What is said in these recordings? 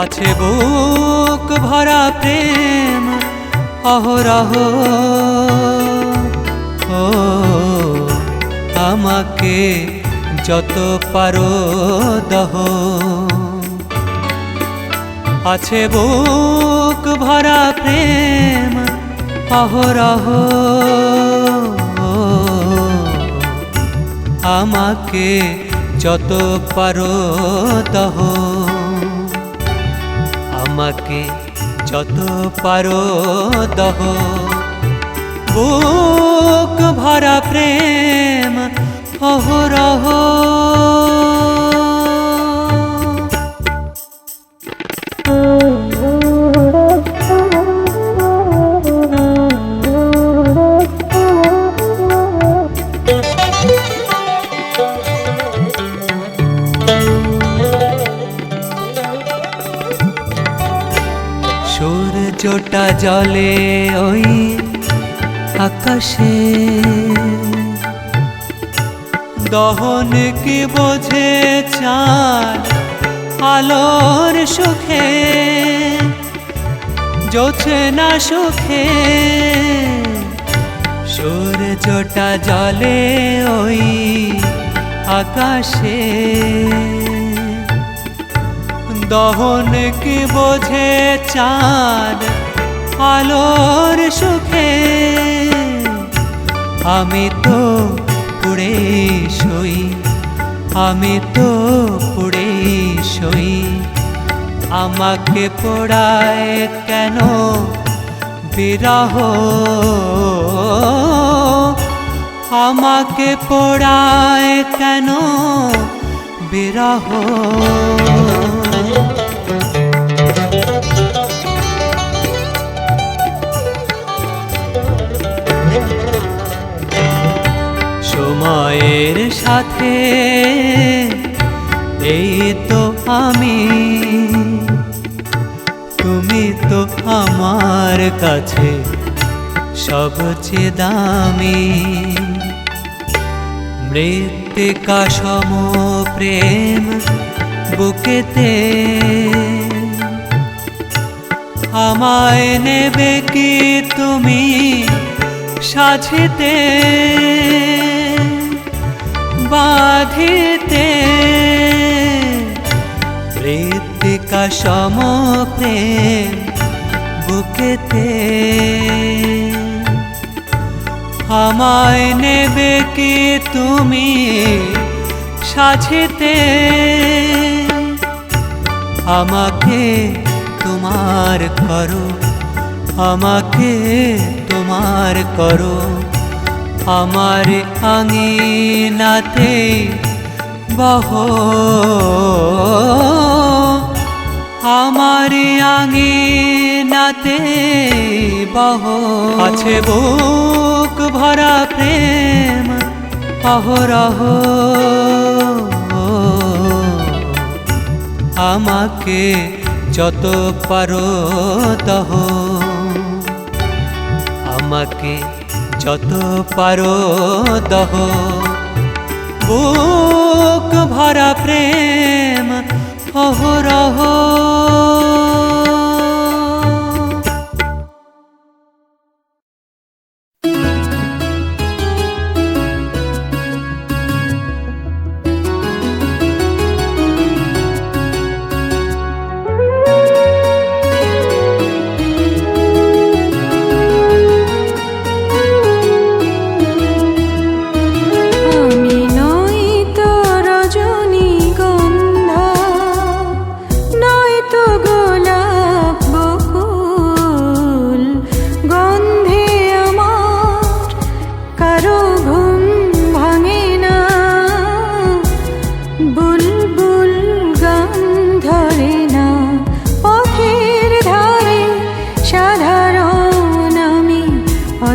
আছে বুক ভরা প্রেম, অহরহ। ও, আমাকে যত পারো দহ। আছে বুক ভরা প্রেম, অহরহ। আমাকে যত পারো দহ। আমাকে যত পারো দহ। বুক ভরা প্রেম অহরহ। জোছে না সুখে। সূর্যটা জলে ওই আকাশে। দহন কি বোঝে চাঁদ আলোর সুখে? আমি তো পুড়ে সই, আমি তো পুড়ে সই। আমাকে পোড়ায় কেন? বিরহ। আমাকে পোড়ায় কেন? বিরহ। সময়ের সাথে এই তো আমি তো আমার কাছে সবচেয়ে দামি। মৃত্তিকা সম প্রেম বুকেতে আমায় নেবে কি তুমি সাজিতে, বাঁধিতে? মৃত্তিকা সম প্রেম বুকেতে। আমায় নেবে কি তুমি সাজিতে? আমাকে তোমার করো, আমাকে তোমার করো। আমার আঙিনাতে বহ। আমার আঙিনাতে বহ। আছে বুক ভরা প্রেম, অহরহ। আমাকে যত পারো দহ আমাকে যত পারো দহ বুক ভরা প্রেম অহরহ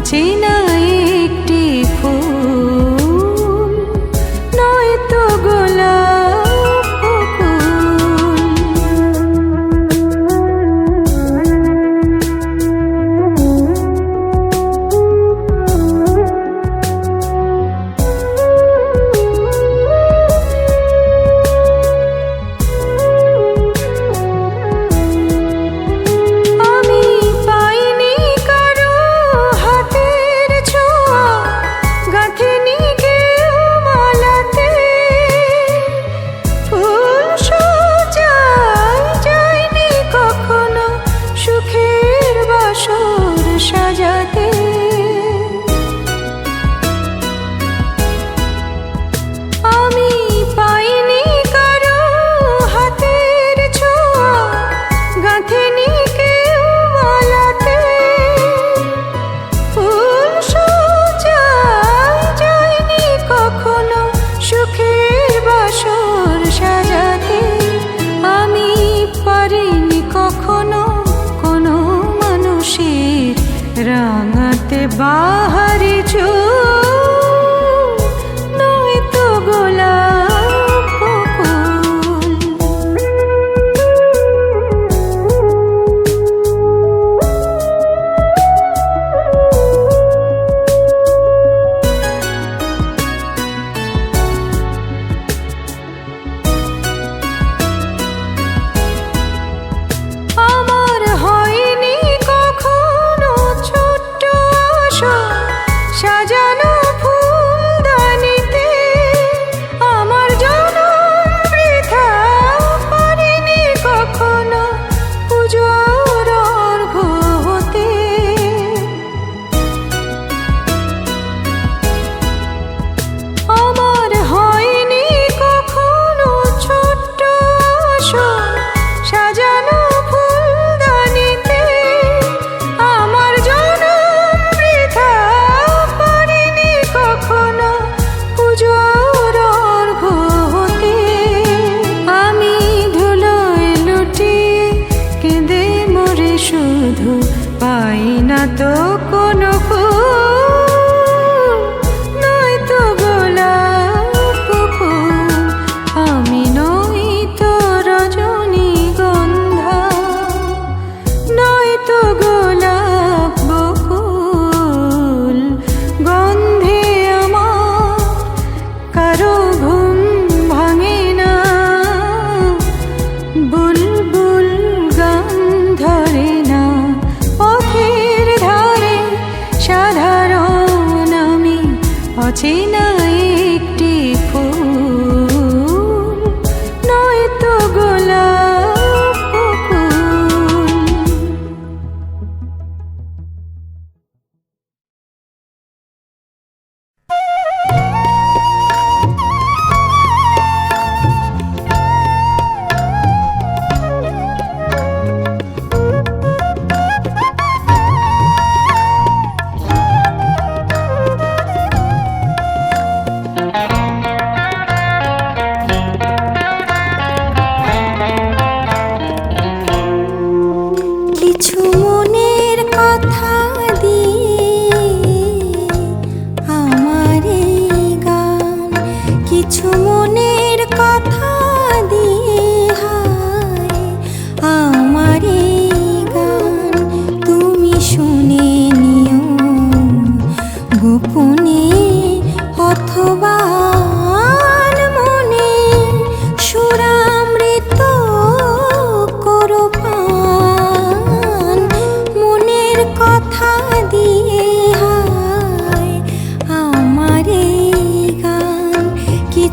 চেনা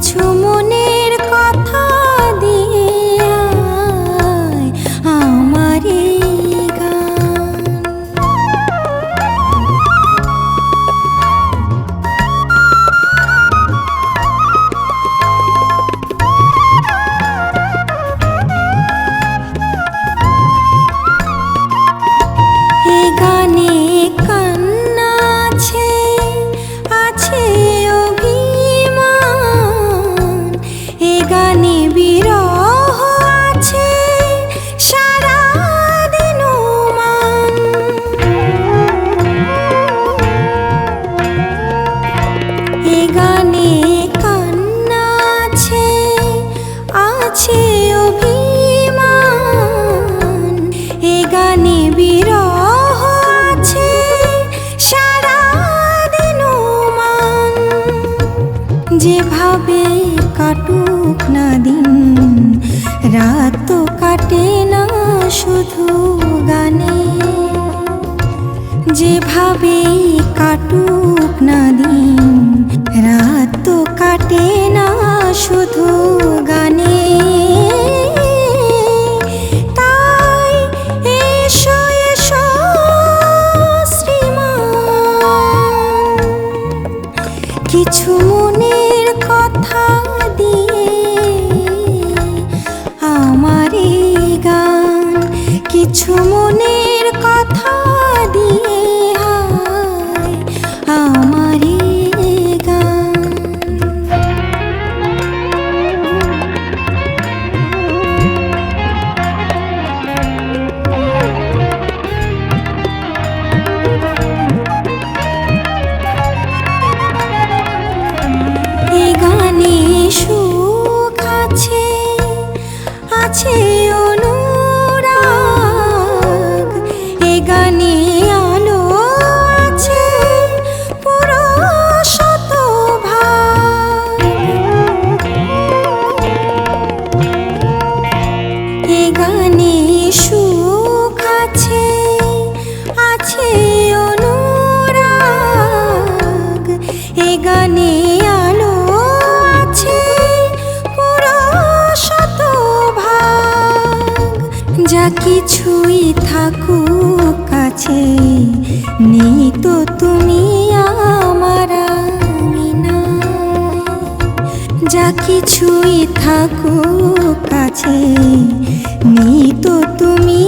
কিছু মনের যেভাবে কাটুক না যা কিছুই থাকো কাছে নেই তো তুমি